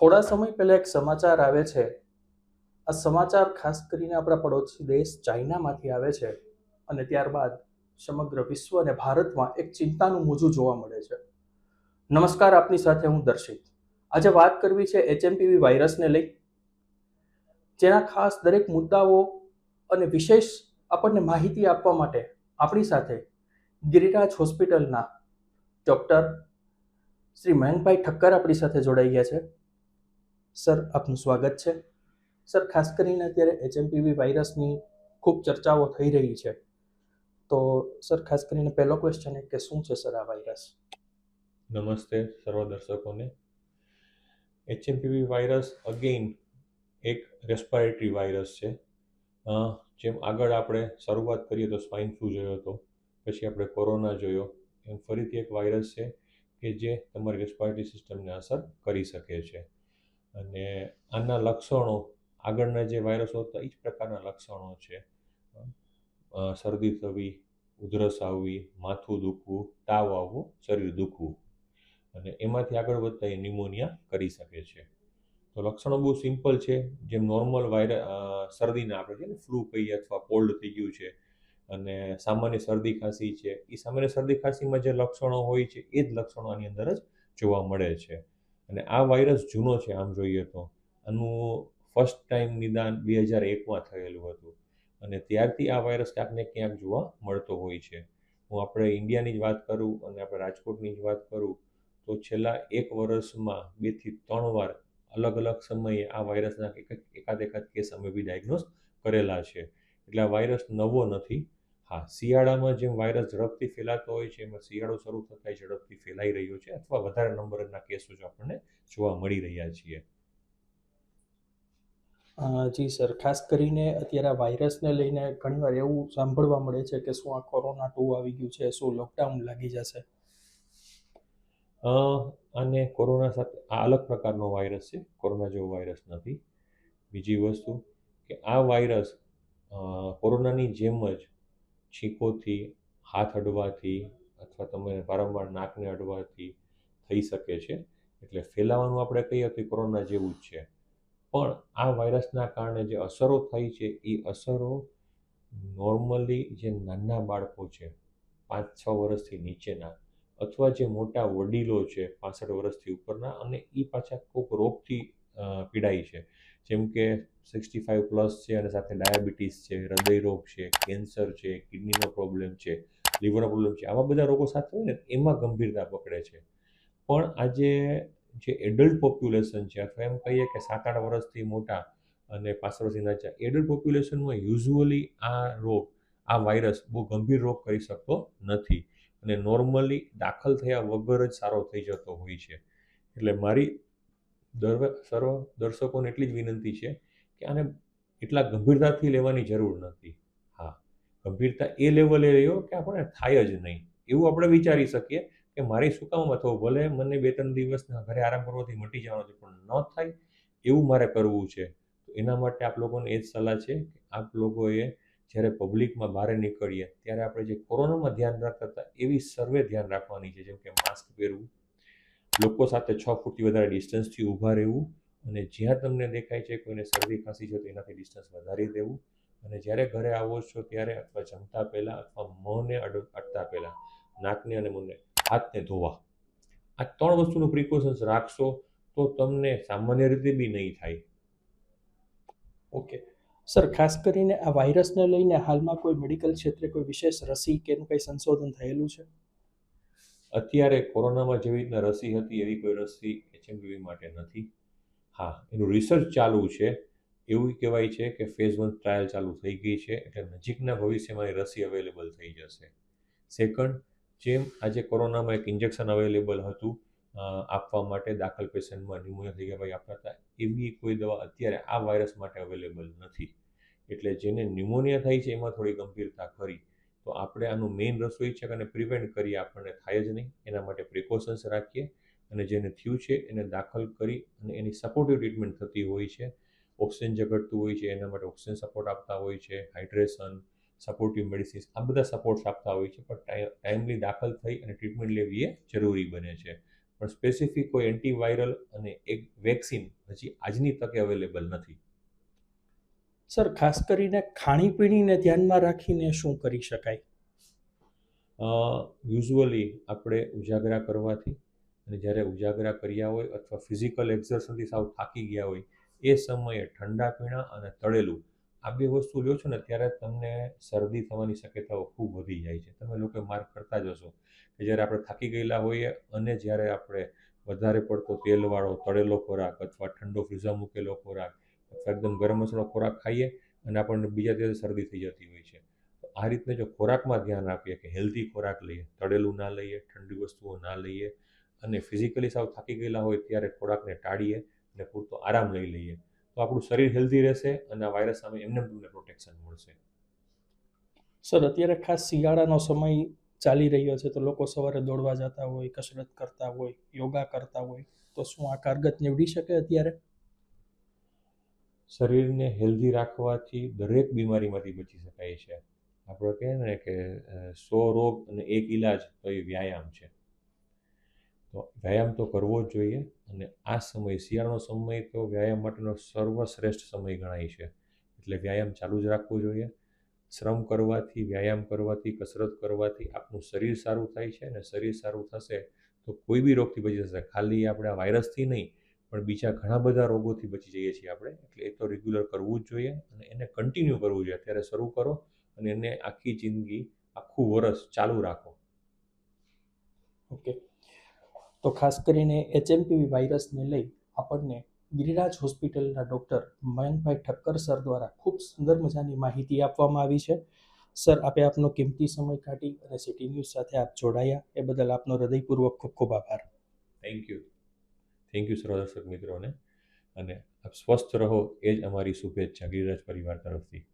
થોડા સમય પહેલા એક સમાચાર આવે છે. આ સમાચાર ખાસ કરીને આપણા પડોશી દેશ ચાઇનામાંથી આવે છે અને ત્યારબાદ સમગ્ર વિશ્વ અને ભારતમાં એક ચિંતાનું મોજું જોવા મળે છે. નમસ્કાર, આપની સાથે હું દર્શિત. આજે વાત કરવી છે એચએમપીવી વાયરસને લઈ. જેના ખાસ દરેક મુદ્દાઓ અને વિશેષ આપણને માહિતી આપવા માટે આપણી સાથે ગિરિરાજ હોસ્પિટલના ડૉક્ટર શ્રી મયંકભાઈ ઠક્કર આપણી સાથે જોડાઈ ગયા છે. સર, આપનું સ્વાગત છે. સર, ખાસ કરીને અત્યારે એચએમપીવી વાયરસની ખૂબ ચર્ચાઓ થઈ રહી છે. તો સર, ખાસ કરીને પહેલો ક્વેશ્ચન એ કે શું છે સર આ વાયરસ? નમસ્તે સર્વ દર્શકોને. એચએમપીવી વાયરસ અગેઇન એક રેસ્પાયરેટરી વાયરસ છે. જેમ આગળ આપણે શરૂઆત કરીએ તો સ્વાઇન ફ્લૂ જોયો હતો, પછી આપણે કોરોના જોયો. એમ ફરીથી એક વાયરસ છે કે જે તમારી રેસ્પાયરેટરી સિસ્ટમને અસર કરી શકે છે. અને આના લક્ષણો, આગળના જે વાયરસો હતા એ જ પ્રકારના લક્ષણો છે. શરદી થવી, ઉધરસ આવવી, માથું દુખવું, તાવ આવવો, શરીર દુખવું. અને એમાંથી આગળ વધતા એ નિમોનિયા કરી શકે છે. તો લક્ષણો બહુ સિમ્પલ છે. જેમ નોર્મલ વાયર શરદીને આપણે છે ને ફ્લૂ કહીએ અથવા કોલ્ડ થઈ ગયું છે અને સામાન્ય શરદી ખાંસી છે એ સામાન્ય શરદી ખાંસીમાં જે લક્ષણો હોય છે, એ જ લક્ષણો આની અંદર જ જોવા મળે છે. અને આ વાયરસ જૂનો છે, આમ જોઈએ તો. આનું ફર્સ્ટ ટાઈમ નિદાન બે હજાર એકમાં થયેલું હતું. અને ત્યારથી આ વાયરસ આપને ક્યાંક જોવા મળતો હોય છે. હું આપણે ઇન્ડિયાની જ વાત કરું અને આપણે રાજકોટની જ વાત કરું, તો છેલ્લા એક વર્ષમાં બેથી ત્રણ વાર અલગ અલગ સમયે આ વાયરસના એક- એકાદ એકાદ કેસ અમે બી ડાયગ્નોઝ કરેલા છે. એટલે આ વાયરસ નવો નથી. હા શિયાળામાં જેમ વાયરસ ઝડપથી ફેલાતો હોય છે એમાં શિયાળો શરૂ થતાં ઝડપથી ફેલાઈ રહ્યો છે અથવા વધારે નંબરના કેસો જ આપણને જોવા મળી રહ્યા છીએ. જી સર ખાસ કરીને અત્યારે વાયરસને લઈને ઘણીવાર એવું સાંભળવા મળે છે કે શું આ કોરોના ટુ આવી ગયું છે શું લોકડાઉન લાગી જશે? અને કોરોના સાથે આ અલગ પ્રકારનો વાયરસ છે કોરોના જેવો વાયરસ નથી. બીજી વસ્તુ કે આ વાયરસ કોરોનાની જેમ જ છીંકોથી હાથ અડવાથી અથવા તમે વારંવાર નાકને અડવાથી થઈ શકે છે. એટલે ફેલાવાનું આપણે કહીએ તો કોરોના જેવું જ છે. પણ આ વાયરસના કારણે જે અસરો થઈ છે, એ અસરો નોર્મલી જે નાના બાળકો છે પાંચ છ વર્ષથી નીચેના અથવા જે મોટા વડીલો છે, પાસઠ વર્ષથી ઉપરના અને એ પાછા કોઈક રોગથી પીડાય છે. જેમ કે સિક્સટી ફાઇવ પ્લસ છે અને સાથે ડાયાબિટીસ છે હૃદય રોગ છે, કેન્સર છે, કિડનીનો પ્રોબ્લેમ છે, લીવરનો પ્રોબ્લેમ છે, આવા બધા રોગો સાથે હોય ને એમાં ગંભીરતા પકડે છે. પણ આજે જે એડલ્ટ પોપ્યુલેશન છે, અથવા એમ કહીએ કે સાત આઠ વર્ષથી મોટા અને પાંચ વર્ષથી નાચા, એડલ્ટ પોપ્યુલેશનમાં યુઝ્યુઅલી આ રોગ, આ વાયરસ બહુ ગંભીર રોગ કરી શકતો નથી. અને નોર્મલી દાખલ થયા વગર જ સારો થઈ જતો હોય છે. એટલે મારી દરવ, સર્વ દર્શકોને એટલી જ વિનંતી છે કે આને એટલા ગંભીરતાથી લેવાની જરૂર નથી. હા, ગંભીરતા એ લેવલે રહ્યો કે આપણને થાય જ નહીં. એવું આપણે વિચારી શકીએ કે મારી શું કામમાં થવું ભલે મને બે ત્રણ દિવસના ઘરે આરામ કરવાથી મટી જવાનો છે, પણ ન થાય એવું મારે કરવું છે. તો એના માટે આપ લોકોને એ જ સલાહ છે કે આપ લોકોએ જ્યારે પબ્લિકમાં બહાર નીકળીએ ત્યારે આપણે જે કોરોનામાં ધ્યાન રાખતા હતા એવી સર્વે ધ્યાન રાખવાની છે. જેમ કે માસ્ક પહેરવું લોકો સાથે છ ફૂટથી વધારે ડિસ્ટન્સથી ઊભા રહેવું અને જ્યાં તમને દેખાય છે કોઈને શરદી, ખાંસી છે તો એનાથી ડિસ્ટન્સ વધારી દેવું અને જ્યારે ઘરે આવો છો ત્યારે અથવા જમતા પહેલાં અથવા મોંને અડ, અડતા પહેલાં નાકને અને મોંને હાથને ધોવા. આ ત્રણ વસ્તુનું પ્રિકોશન્સ રાખશો તો તમને સામાન્ય રીતે બી નહીં થાય. ઓકે સર ખાસ કરીને આ વાયરસને લઈને હાલમાં કોઈ મેડિકલ ક્ષેત્રે કોઈ વિશેષ રસી કે એનું કંઈ સંશોધન થયેલું છે? અત્યારે કોરોનામાં જેવી રીતના રસી હતી, એવી કોઈ રસી એચએમપીવી માટે નથી. હા, એનું રિસર્ચ ચાલુ છે. એવું કહેવાય છે કે ફેઝ વન ટ્રાયલ ચાલુ થઈ ગઈ છે, એટલે નજીકના ભવિષ્યમાં એ રસી અવેલેબલ થઈ જશે. સેકન્ડ જેમ આજે કોરોનામાં એક ઇન્જેક્શન અવેલેબલ હતું આપવા માટે દાખલ પેશન્ટમાં ન્યુમોનિયા થઈ ગયા ભાઈ આપતા હતા, એવી કોઈ દવા અત્યારે આ વાયરસ માટે અવેલેબલ નથી. એટલે જેને ન્યુમોનિયા થાય છે, એમાં થોડી ગંભીરતા ખરી. તો આપણે આનું મેઇન રસોઈ છે આને પ્રિવેન્ટ કરીએ આપણને, થાય જ નહીં. એના માટે પ્રિકોશન્સ રાખીએ અને જેને થયું છે એને દાખલ કરી અને એની સપોર્ટિવ ટ્રીટમેન્ટ થતી હોય છે. ઓક્સિજન જે હોય છે, એના માટે ઓક્સિજન સપોર્ટ આપતા હોય છે હાઇડ્રેશન સપોર્ટિવ મેડિસિન્સ આ બધા સપોર્ટ્સ આપતા હોય છે, પણ ટાઈમલી દાખલ થઈ અને ટ્રીટમેન્ટ લેવી એ જરૂરી બને છે. પણ સ્પેસિફિક કોઈ એન્ટીવાયરલ અને એક વેક્સિન હજી આજની તકે અવેલેબલ નથી. સર, ખાસ કરીને ખાણીપીણીને ધ્યાનમાં રાખીને શું કરી શકાય? યુઝ્યુઅલી આપણે ઉજાગરા કરવાથી અને જ્યારે ઉજાગરા કર્યા હોય અથવા ફિઝિકલ એક્સરસાઇઝથી સાવ થાકી ગયા હોય, એ સમયે ઠંડા પીણા અને તળેલું આ બે વસ્તુ લ્યો છો ને, ત્યારે તમને શરદી થવાની શક્યતાઓ ખૂબ વધી જાય છે. તમે લોકો માર્ક કરતા જ હશો કે જ્યારે આપણે થાકી ગયેલા હોઈએ અને જ્યારે આપણે વધારે પડતો તેલવાળો તળેલો ખોરાક અથવા ઠંડો ફ્રીઝમાં મૂકેલો ખોરાક અથવા એકદમ ગરમ મસાલો ખોરાક ખાઈએ અને આપણને બીજા દિવસે શરદી થઈ જતી હોય છે. તો આ રીતને જો ખોરાકમાં ધ્યાન આપીએ કે હેલ્ધી ખોરાક લઈએ, તળેલું ના લઈએ, ઠંડી વસ્તુઓ ના લઈએ અને ફિઝિકલી સાવ થાકી ગયેલા હોય ત્યારે ખોરાકને ટાળીએ અને પૂરતો આરામ લઈ લઈએ, તો આપણું શરીર હેલ્ધી રહેશે અને આ વાયરસ સામે એમને તમને પ્રોટેક્શન મળશે. સર અત્યારે ખાસ શિયાળાનો સમય ચાલી રહ્યો છે તો લોકો સવારે દોડવા જતા હોય, કસરત કરતા હોય, યોગા કરતા હોય, તો શું આ કારગત નીવડી શકે અત્યારે? શરીરને હેલ્ધી રાખવાથી દરેક બીમારીમાંથી બચી શકાય છે. આપણે કહે ને કે સો રોગ અને એક ઈલાજ તો એ વ્યાયામ છે. તો વ્યાયામ તો કરવો જ જોઈએ અને આ સમય, શિયાળાનો સમય તો વ્યાયામ માટેનો સર્વશ્રેષ્ઠ સમય ગણાય છે. એટલે વ્યાયામ ચાલુ જ રાખવો જોઈએ. શ્રમ કરવાથી, વ્યાયામ કરવાથી, કસરત કરવાથી આપણું શરીર સારું થાય છે અને શરીર સારું થશે તો કોઈ બી રોગથી બચી જશે. ખાલી આપણે આ વાયરસથી નહીં પણ બીજા ઘણા બધા રોગોથી બચી જઈએ છીએ આપણે. એટલે એ તો રેગ્યુલર કરવું જ જોઈએ અને એને કન્ટિન્યુ કરવું જોઈએ. અત્યારે શરૂ કરો અને એને આખી જિંદગી આખું વરસ ચાલુ રાખો. ઓકે તો ખાસ કરીને એચએમપીવી વાયરસને લઈ આપણને ગિરિરાજ હોસ્પિટલના ડૉક્ટર મયંકભાઈ ઠક્કર સર દ્વારા ખૂબ સુંદર મજાની માહિતી આપવામાં આવી છે. સર આપે આપનો કિંમતી સમય કાઢી અને સિટી ન્યૂઝ સાથે આપ જોડાયા. એ બદલ આપનો હૃદયપૂર્વક ખૂબ ખૂબ આભાર. થેન્ક યુ થેન્ક યુ સર્વ દર્શક મિત્રોને અને આપ સ્વસ્થ રહો. એ જ અમારી શુભેચ્છા. ગિરિરાજ પરિવાર તરફથી.